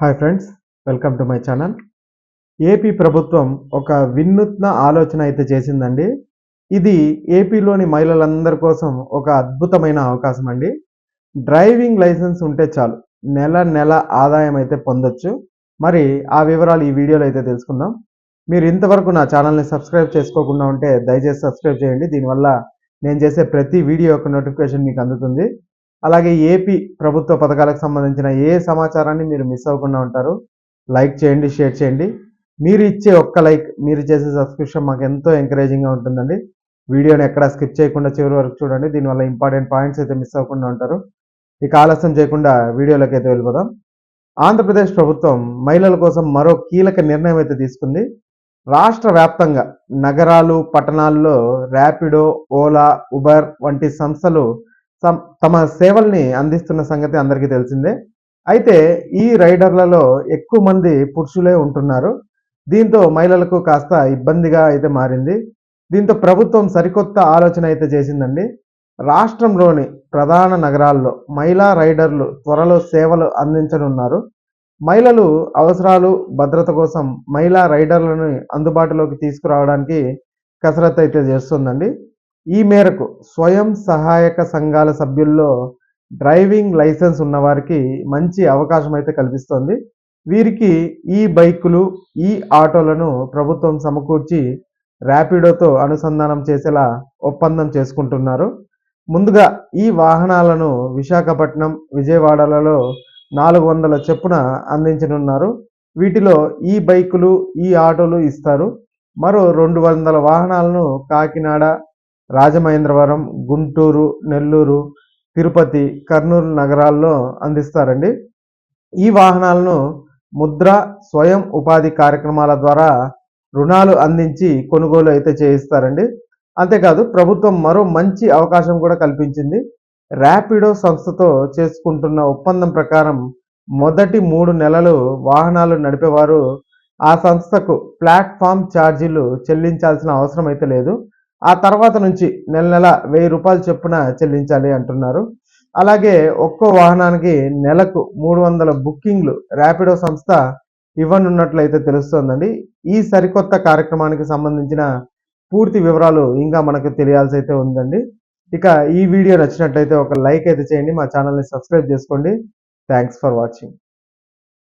Hi friends welcome to my channel. AP ప్రభుత్వం ఒక వినూత్న ఆలోచన అయితే చేసిందండి. ఇది ఏపీలోని మహిళలందరి కోసం ఒక అద్భుతమైన అవకాశం అండి. డ్రైవింగ్ లైసెన్స్ ఉంటే చాలు నెల నెల ఆదాయం అయితే పొందొచ్చు. మరి ఆ వివరాలు ఈ వీడియోలో అయితే తెలుసుకుందాం. మీరు ఇంతవరకు నా ఛానల్ని సబ్స్క్రైబ్ చేసుకోకుండా ఉంటే దయచేసి సబ్స్క్రైబ్ చేయండి. దీనివల్ల నేను చేసే ప్రతి వీడియో యొక్క నోటిఫికేషన్ మీకు అందుతుంది. అలాగే ఏపీ ప్రభుత్వ పథకాలకు సంబంధించిన ఏ సమాచారాన్ని మీరు మిస్ అవ్వకుండా ఉంటారు లైక్ చేయండి షేర్ చేయండి. మీరు ఇచ్చే ఒక్క లైక్ మీరు చేసే సబ్స్క్రిప్షన్ మాకు ఎంతో ఎంకరేజింగ్గా ఉంటుందండి. వీడియోని ఎక్కడ స్కిప్ చేయకుండా చివరి వరకు చూడండి దీనివల్ల ఇంపార్టెంట్ పాయింట్స్ అయితే మిస్ అవ్వకుండా ఉంటారు. ఇక ఆలస్యం చేయకుండా వీడియోలోకి అయితే వెళ్ళిపోదాం. ఆంధ్రప్రదేశ్ ప్రభుత్వం మహిళల కోసం మరో కీలక నిర్ణయం అయితే తీసుకుంది. రాష్ట్ర వ్యాప్తంగా నగరాలు పట్టణాల్లో ర్యాపిడో ఓలా ఉబర్ వంటి సంస్థలు తమ తమ సేవల్ని అందిస్తున్న సంగతి అందరికీ తెలిసిందే. అయితే ఈ రైడర్లలో ఎక్కువ మంది పురుషులే ఉంటున్నారు. దీంతో మహిళలకు కాస్త ఇబ్బందిగా అయితే మారింది. దీంతో ప్రభుత్వం సరికొత్త ఆలోచన అయితే చేసిందండి. రాష్ట్రంలోని ప్రధాన నగరాల్లో మహిళా రైడర్లు త్వరలో సేవలు అందించనున్నారు. మహిళలు అవసరాలు భద్రత కోసం మహిళా రైడర్లను అందుబాటులోకి తీసుకురావడానికి కసరత్తు అయితే చేస్తుందండి. ఈ మేరకు స్వయం సహాయక సంఘాల సభ్యుల్లో డ్రైవింగ్ లైసెన్స్ ఉన్నవారికి మంచి అవకాశం అయితే కల్పిస్తోంది. వీరికి ఈ బైకులు ఈ ఆటోలను ప్రభుత్వం సమకూర్చి ర్యాపిడోతో అనుసంధానం చేసేలా ఒప్పందం చేసుకుంటున్నారు. ముందుగా ఈ వాహనాలను విశాఖపట్నం విజయవాడలలో నాలుగు వందల చెప్పున అందించనున్నారు. వీటిలో ఈ బైకులు ఈ ఆటోలు ఇస్తారు. మరో రెండు వందల వాహనాలను కాకినాడ రాజమహేంద్రవరం గుంటూరు నెల్లూరు తిరుపతి కర్నూలు నగరాల్లో అందిస్తారండి. ఈ వాహనాలను ముద్ర స్వయం ఉపాధి కార్యక్రమాల ద్వారా రుణాలు అందించి కొనుగోలు అయితే చేయిస్తారండి. అంతేకాదు ప్రభుత్వం మరో మంచి అవకాశం కూడా కల్పించింది. ర్యాపిడో సంస్థతో చేసుకుంటున్న ఒప్పందం ప్రకారం మొదటి మూడు నెలలు వాహనాలు నడిపేవారు ఆ సంస్థకు ప్లాట్ఫామ్ ఛార్జీలు చెల్లించాల్సిన అవసరం అయితే లేదు. ఆ తర్వాత నుంచి నెల నెల వెయ్యి రూపాయలు చొప్పున చెల్లించాలి అంటున్నారు. అలాగే ఒక్కో వాహనానికి నెలకు మూడు వందల బుకింగ్లు ర్యాపిడో సంస్థ ఇవ్వనున్నట్లయితే తెలుస్తోందండి. ఈ సరికొత్త కార్యక్రమానికి సంబంధించిన పూర్తి వివరాలు ఇంకా మనకు తెలియాల్సి అయితే ఉందండి. ఇక ఈ వీడియో నచ్చినట్లయితే ఒక లైక్ అయితే చేయండి. మా ఛానల్ని సబ్స్క్రైబ్ చేసుకోండి. Thanks for watching.